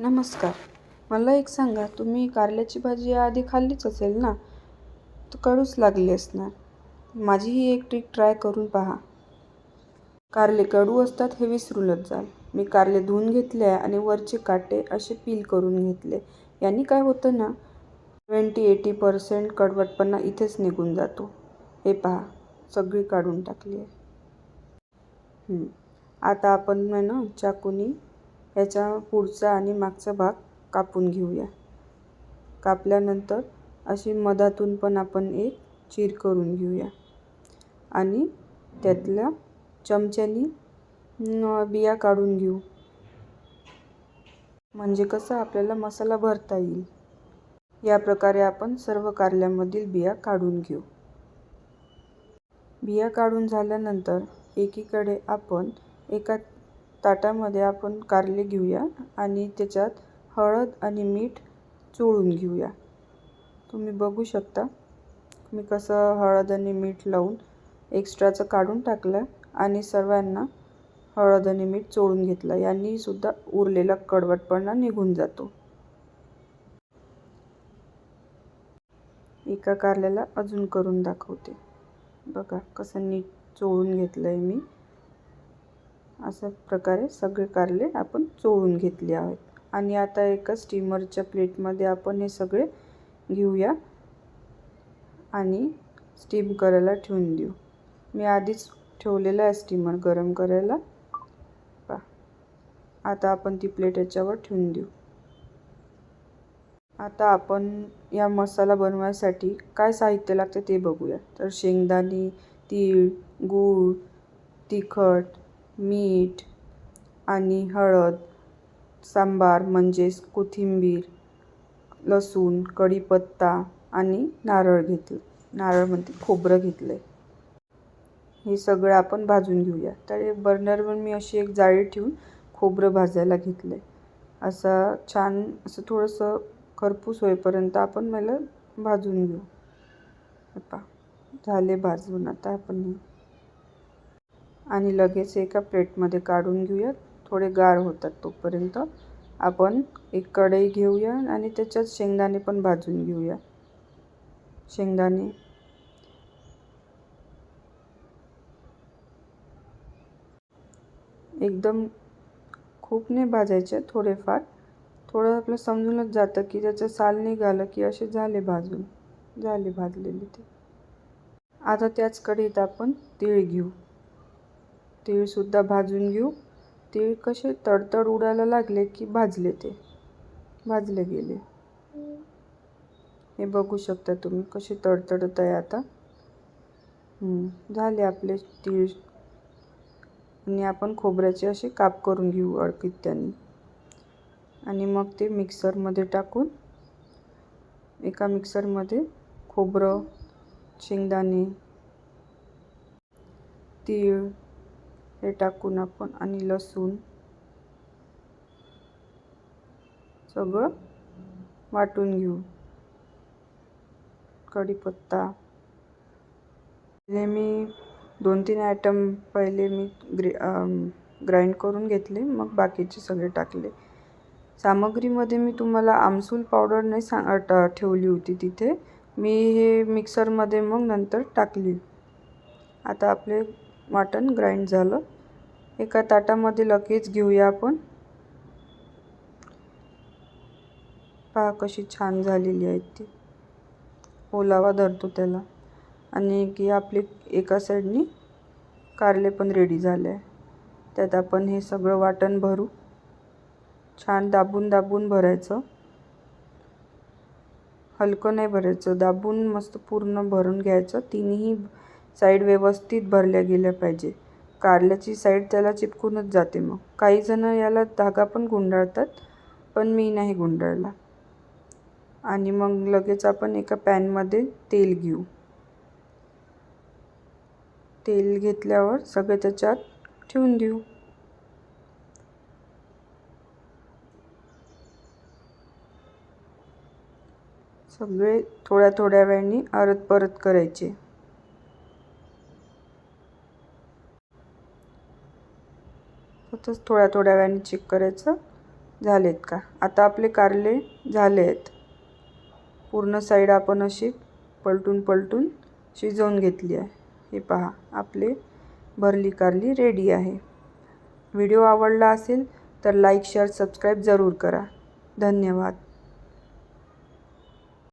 नमस्कार. मला एक सांगा तुम्ही कारल्याची भाजी आधी खाल्लीच असेल ना? तर कडूच लागली असणार. माझी ही एक ट्रिक ट्राय करून पहा. कारले कडू असतात हे विसरूनच जाल. मी कारले धुवून घेतले आहे आणि वरचे काटे असे पील करून घेतले. यांनी काय होतं ना? ट्वेंटी एटी पर्सेंट कडवटपणा इथेच निघून जातो. हे पहा सगळी काढून टाकली आहे. आता आपण आहे ना चाकूनी याचा पुढचा आणि मागचा भाग कापून घेऊया. कापल्यानंतर अशी मधातून पण आपण एक चीर करून घेऊया. आणि त्यातल्या चमच्यानी बिया काढून घेऊ. म्हणजे कसं आपल्याला मसाला भरता येईल? या प्रकारे आपण सर्व कारल्यामधील बिया काढून घेऊ. बिया काढून झाल्यानंतर एकीकडे आपण एका ताटामध्ये आपण कारले घेऊया आणि त्याच्यात हळद आणि मीठ चोळून घेऊया. तुम्ही बघू शकता मी कसं हळद आणि मीठ लावून एक्स्ट्राचं काढून टाकलं आणि सर्वांना हळद आणि मीठ चोळून घेतलं. यांनी सुद्धा उरलेला कडवटपणा निघून जातो. एका कारल्याला अजून करून दाखवते. बघा कसं नीट चोळून घेतलं आहे मी. अशा प्रकारे सगळे कारले आपण चोळून घेतले आहेत. आणि आता एका स्टीमरच्या प्लेटमध्ये आपण हे सगळे घेऊया आणि स्टीम करायला ठेवून देऊ. मी आधीच ठेवलेला आहे स्टीमर गरम करायला. पा आता आपण ती प्लेट याच्यावर ठेवून देऊ. आता आपण या मसाला बनवायसाठी काय साहित्य लागतं ते बघूया. तर शेंगदाणे तीळ गूळ तिखट मीठ आणि हळद सांबार म्हणजेच कोथिंबीर लसूण कढीपत्ता आणि नारळ घेतलं. नारळमध्ये खोबरं घेतलं आहे हे सगळं आपण भाजून घेऊया. तर बर्नरवर मी अशी एक जाळी ठेवून खोबरं भाजायला घेतलं आहे असं छान असं थोडंसं खरपूस होईपर्यंत आपण मला भाजून घेऊ. पा झाले भाजून. आता आपण आणि लगेच एका प्लेटमध्ये काढून घेऊयात. थोडे गार होतात तोपर्यंत. आपण एक कढई घेऊया आणि त्याच्यात शेंगदाणे पण भाजून घेऊया. शेंगदाणे. एकदम खूप नाही भाजायचे थोडेफार. थोडं आपलं समजूनच जातं की त्याचं साल निघालं की असे झाले भाजून. झाले भाजलेले ते. आता त्याच कढईत आपण तीळ घेऊ. तीळसुद्धा भाजून घेऊ. तीळ कसे तडतड उडायला लागले की भाजले ते. भाजले गेले. हे बघू शकता तुम्ही कसे तडतडत आहे आता. झाले आपले तीळ. आणि आपण खोबऱ्याचे असे काप करून घेऊ अडकीत त्यांनी. आणि मग ते मिक्सरमध्ये टाकून एका मिक्सरमध्ये खोबरं शेंगदाणे तीळ हे टाकून आपण आणि लसूण सगळं वाटून घेऊ. कढीपत्ता. पहिले मी दोन तीन आयटम पहिले मी ग्रे ग्राइंड करून घेतले मग बाकीचे सगळे टाकले. सामग्रीमध्ये मी तुम्हाला आमसूल पावडर नाही सांग ठेवली होती तिथे. मी हे मिक्सरमध्ये मग नंतर टाकली. आता आपले वाटण ग्राइंड झालं. एका ताटामध्ये लगेच घेऊया आपण. पहा कशी छान झालेली आहे ती. ओलावा धरतो त्याला. आणि की आपली एका साईडनी कारले पण रेडी झाले. आहे त्यात आपण हे सगळं वाटण भरू. छान दाबून दाबून भरायचं. हलकं नाही भरायचं. दाबून मस्त पूर्ण भरून घ्यायचं. तिन्ही साईड व्यवस्थित भरल्या गेल्या पाहिजे. कारल्याची साईड त्याला चिपकूनच जाते मग. काही जण याला धागा पण गुंडाळतात पण मी नाही गुंडाळला. आणि मग लगेच आपण एका पॅनमध्ये तेल घेऊ. तेल घेतल्यावर सगळे त्याच्यात ठेवून देऊ. सगळे थोड्या थोड्या वेळाने अरत परत करायचे. तसंच थोड्या थोड्या वेळाने चेक करायचं. झालेत का? आता आपले कारले झाले आहेत. पूर्ण साईड आपण अशी पलटून पलटून शिजवून घेतली आहे. हे पहा आपले भरली कारली रेडी आहे. व्हिडिओ आवडला असेल तर लाईक शेअर सबस्क्राईब जरूर करा. धन्यवाद.